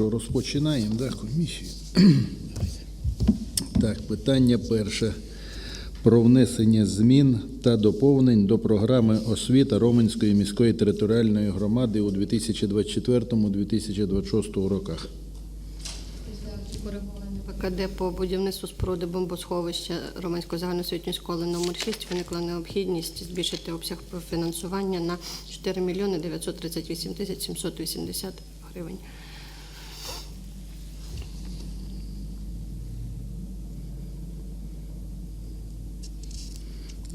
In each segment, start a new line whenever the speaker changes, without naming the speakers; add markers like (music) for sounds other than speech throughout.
Що розпочинаємо, да, комісію? (clears throat) Так, питання перше. Про внесення змін та доповнень до програми освіта Роменської міської територіальної громади у 2024-2026 роках.
Коригування ПКД по будівництву споруди бомбосховища Романської загальноосвітньої школи номер 6 виникла необхідність збільшити обсяг фінансування на 4 мільйони 938 тисяч 780 гривень.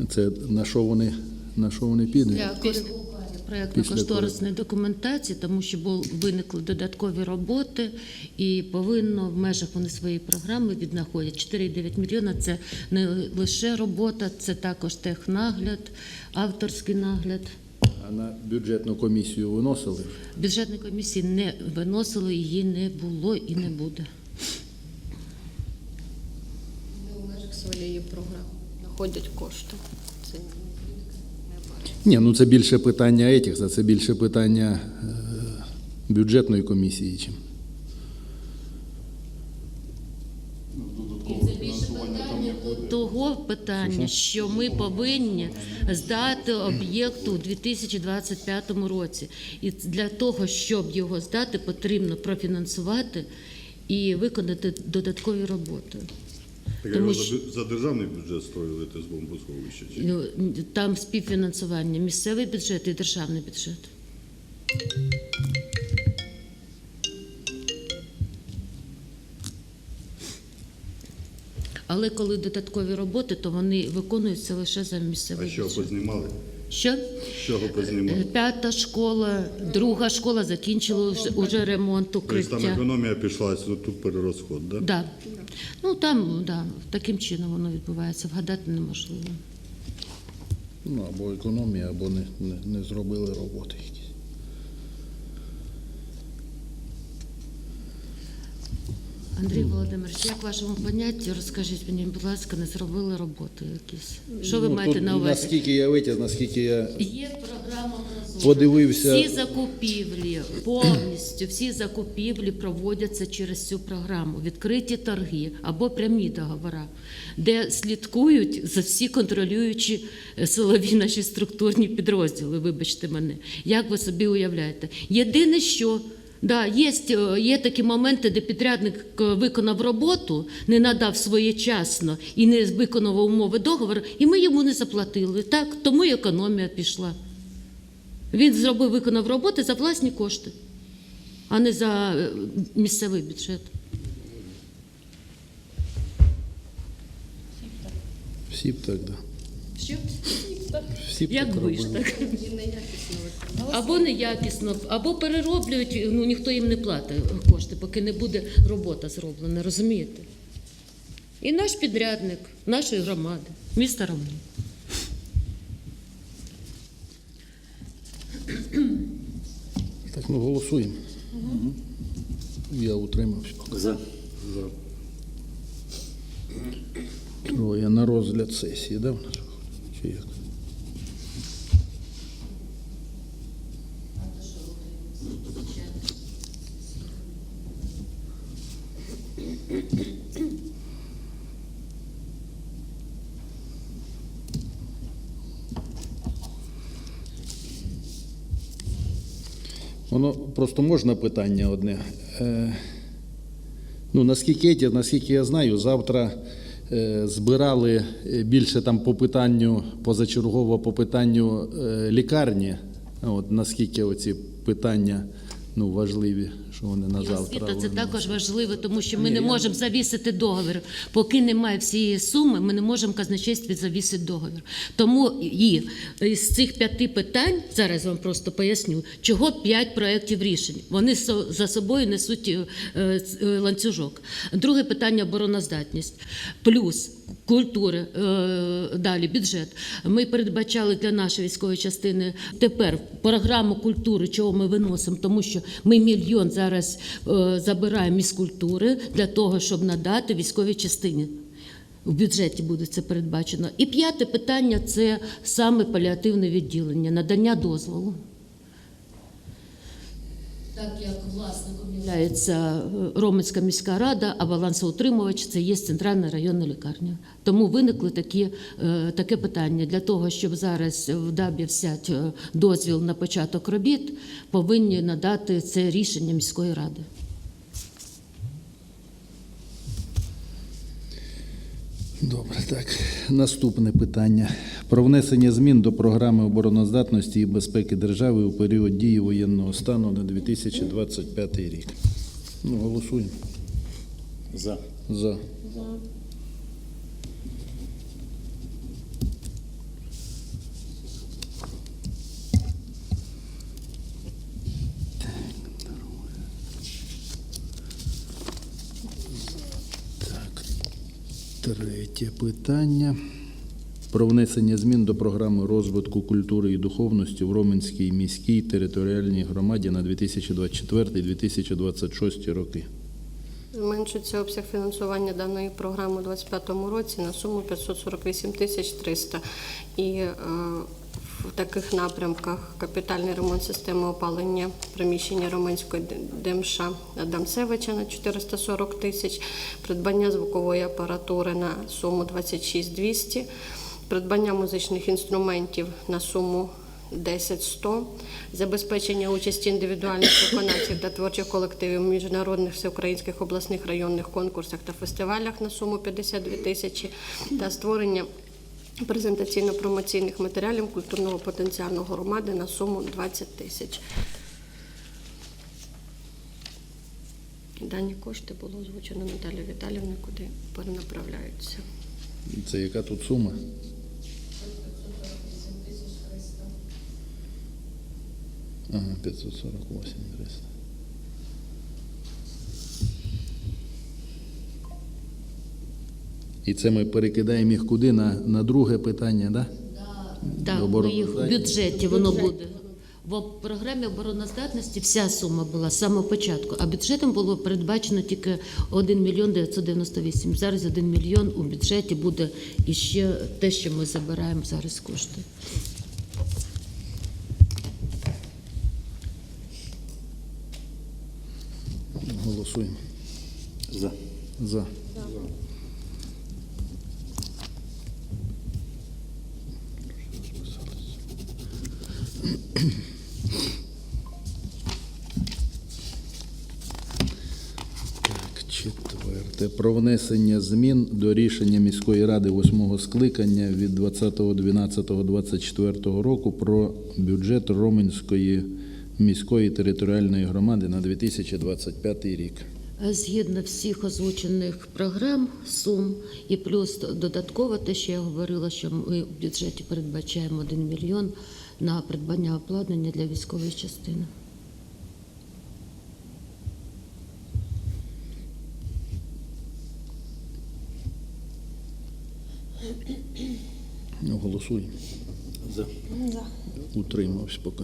Це на що вони, на що вони підуть?
Для коригування проєктно-кошторисної документації, тому що виникли додаткові роботи, і повинно в межах вони своєї програми віднаходять 4,9 мільйона. Це не лише робота, це також технагляд, авторський нагляд.
А на бюджетну комісію виносили?
Бюджетної комісії не виносили, її не було і не буде.
Не у межах своєї програми знаходять кошти. Це не.
Ні, ну це більше питання етіх, це більше питання е, бюджетної комісії. Чим.
Того питання, що ми повинні здати об'єкту у 2025 році. І для того, щоб його здати, потрібно профінансувати і виконати додаткові роботи.
Так
Тому
його
що-
за, державний бюджет строїли те з бомбосховища? Чи?
Ну, Там співфінансування місцевий бюджет і державний бюджет. Але коли додаткові роботи, то вони виконуються лише за місцевий А
що
бюджет.
познімали?
Що?
З чого
Е,
познімали?
П'ята школа, друга школа закінчила вже, уже ремонт
Тобто там економія пішла, ну, тут перерозход, да?
Да. Ну там да, таким чином воно відбувається. Вгадати неможливо.
Ну, або економія, або не, не, не зробили роботи якісь.
Андрій Володимирович, як в вашому понятті, розкажіть мені, будь ласка, не зробили роботи якісь? Що ви
Ну,
маєте
тут,
на увазі?
Наскільки я витяг, наскільки я
Є програма «Прозоро».
Подивився.
Всі закупівлі, повністю всі закупівлі проводяться через цю програму. Відкриті торги або прямі договори, де слідкують за всі контролюючі е, силові наші структурні підрозділи. Вибачте мене. Як ви собі уявляєте? Єдине, що Да, є, є такі моменти, де підрядник е, виконав роботу, не надав своєчасно і не виконав умови договору, і ми йому не заплатили. Так, тому і економія пішла. Він зробив, виконав роботи за власні кошти, а не за е, місцевий бюджет.
всі б так, да.
Що?
Всі
Як
так
ж так? Або неякісно, або перероблюють, ну ніхто їм не платить кошти, поки не буде робота зроблена, розумієте? І наш підрядник нашої громади, міста Роман.
Так, ну голосуємо. Я утримався.
За. За.
Троє на розгляд сесії, да, в нас? Чи? Воно просто можна питання одне. Е, Ну, наскільки, наскільки я знаю, завтра збирали е, більше там по питанню, позачергово по питанню е, лікарні. От наскільки оці питання ну, важливі, що вони на завтра.
освіта це також важливо, тому що ми
Ні,
не
я-
можемо завісити договір. Поки немає всієї суми, ми не можемо в казначействі завісити договір. Тому і з цих п'яти питань зараз вам просто поясню, чого п'ять проєктів рішень. Вони за собою несуть е, е, ланцюжок. Друге питання обороноздатність. Плюс культури, е, далі бюджет. Ми передбачали для нашої військової частини тепер програму культури, чого ми виносимо, тому що ми мільйон зараз е, забираємо із культури для того, щоб надати військовій частині. В бюджеті буде це передбачено. І п'яте питання це саме паліативне відділення, надання дозволу. Так як власником є Ромицька міська рада, а балансоутримувач це є центральна районна лікарня. Тому виникли такі, е, таке питання. Для того, щоб зараз в ДАБі взяти е, дозвіл на початок робіт, повинні надати це рішення міської ради.
Добре, так. Наступне питання. Про внесення змін до програми обороноздатності і безпеки держави у період дії воєнного стану на 2025 рік. Ну, голосуємо.
За.
За. Так. Третє питання. Про внесення змін до програми розвитку культури і духовності в Роменській міській територіальній громаді на 2024-2026 роки.
Зменшується обсяг фінансування даної програми у 2025 році на суму 548 тисяч 300. І е, в таких напрямках капітальний ремонт системи опалення приміщення Романської ДМШ Адамсевича на 440 тисяч, придбання звукової апаратури на суму 26 200, придбання музичних інструментів на суму 10-100, забезпечення участі індивідуальних (coughs) виконавців та творчих колективів у міжнародних всеукраїнських обласних районних конкурсах та фестивалях на суму 52 тисячі та створення презентаційно-промоційних матеріалів культурного потенціалу громади на суму 20 тисяч. Дані кошти було озвучено Наталі Віталівни, куди перенаправляються.
Це яка тут сума? Ага, 548 300. І це ми перекидаємо їх куди? На, на друге питання, да?
Так, ну, їх в бюджеті воно буде. В програмі обороноздатності вся сума була з самого початку, а бюджетом було передбачено тільки 1 мільйон 998. Зараз 1 мільйон у бюджеті буде іще те, що ми забираємо зараз кошти.
Голосуємо.
За.
За. Так, четверте. Про внесення змін до рішення міської ради восьмого скликання від 20.12.24 року про бюджет Роменської міської територіальної громади на 2025 рік.
Згідно всіх озвучених програм, сум і плюс додатково те, що я говорила, що ми в бюджеті передбачаємо 1 мільйон на придбання обладнання для військової частини.
Голосуємо.
За.
Утримався поки.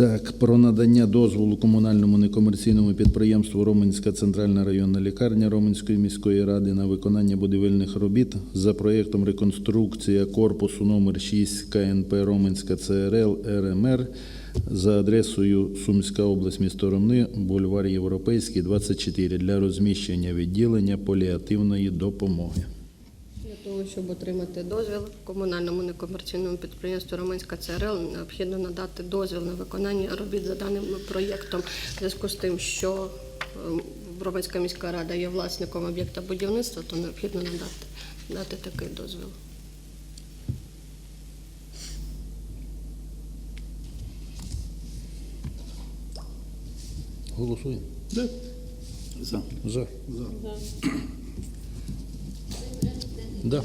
Так, про надання дозволу комунальному некомерційному підприємству Роменська центральна районна лікарня Роменської міської ради на виконання будівельних робіт за проєктом реконструкція корпусу номер 6 КНП Роменська ЦРЛ РМР за адресою Сумська область, місто Ромни, бульвар Європейський, 24 для розміщення відділення паліативної допомоги.
Того, щоб отримати дозвіл комунальному некомерційному підприємству Романська ЦРЛ, необхідно надати дозвіл на виконання робіт за даним проєктом в зв'язку з тим, що ем, Романська міська рада є власником об'єкта будівництва, то необхідно надати дати такий дозвіл.
Голосуємо.
За. За.
За.
За.
Да.